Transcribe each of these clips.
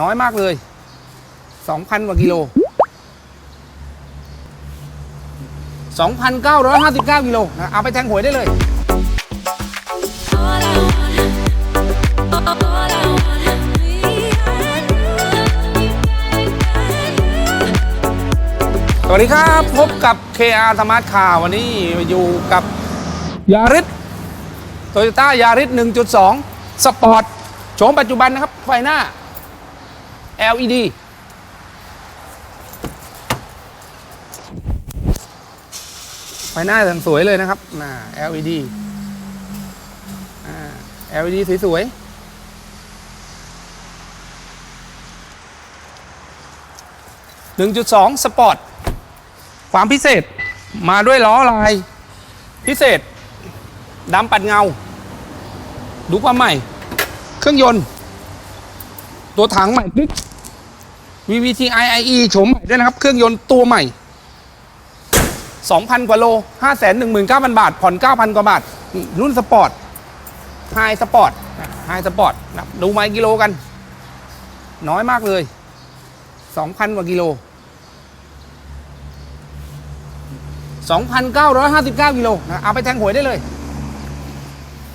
น้อยมากเลย 2,000 กว่ากิโล 2,959 กิโลนะเอาไปแทงหวยได้เลย สวัสดีครับ พบกับ KR ธรรมะข่าววันนี้อยู่กับยาริสโตโยต้ายาริส1.2 สปอร์ตโฉมปัจจุบันนะครับ ไฟหน้า LED ไฟหน้าอย่างสวยเลยนะครับน่า LED อ่า LED สวยๆ1.2 สปอร์ต ความพิเศษมาด้วยล้อลาย พิเศษดำปัดเงา ดูความใหม่ เครื่องยนต์ ตัวถังใหม่กิ๊ก VVTi IE โฉมใหม่ด้วยนะครับ เครื่องยนต์ตัวใหม่ 2,000 กว่าโล 519,000 บาท ผ่อน 9,000 กว่าบาท รุ่นสปอร์ตไฮสปอร์ตไฮสปอร์ตดูไมล์กิโลกัน น้อยมากเลย 2,000 กว่ากิโล 2,959 กิโลนะเอาไปแทงหวยได้เลย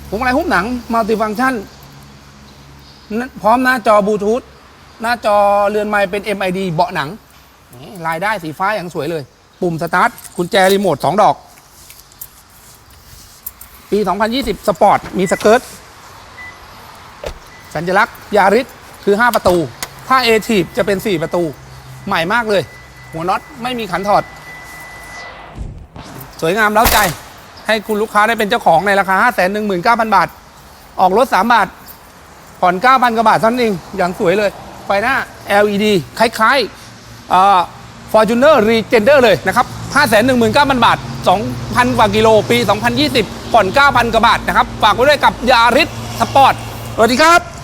พวงมาลัยหุ้มหนังมัลติฟัง c t ชันพร้อมหน้าจอบลูทูธ หน้าจอเรือนไม้เป็น MID เบาะหนังนี่ลายได้สีฟ้าอย่างสวยเลย ปุ่มสตาร์ทกุญแจรีโมท2ดอก ปี 2020 สปอร์ต มีสเกิร์ตสัญลักษณ์ยาริสคือ 5 ประตู ถ้าเอทีจะเป็น 4 ประตู ใหม่มากเลย หัวน็อตไม่มีขันถอด สวยงามเล้าใจ ให้คุณลูกค้าได้เป็นเจ้าของในราคา 5 1 9 0 0 0 บาท ออกรถ 3 บาท ผ่อน 9,000 กว่าบาทเท่านั้นเองอย่างสวยเลย ไฟหน้า LED คล้ายๆ Fortuner Regender เลยนะครับ 5 1 9 0 0 0 บาท 2,000 กว่ากิโลปี 2020 ผ่อน 9,000 กว่าบาทนะครับ ฝากไว้ด้วยกับยาริสสปอร์ต สวัสดีครับ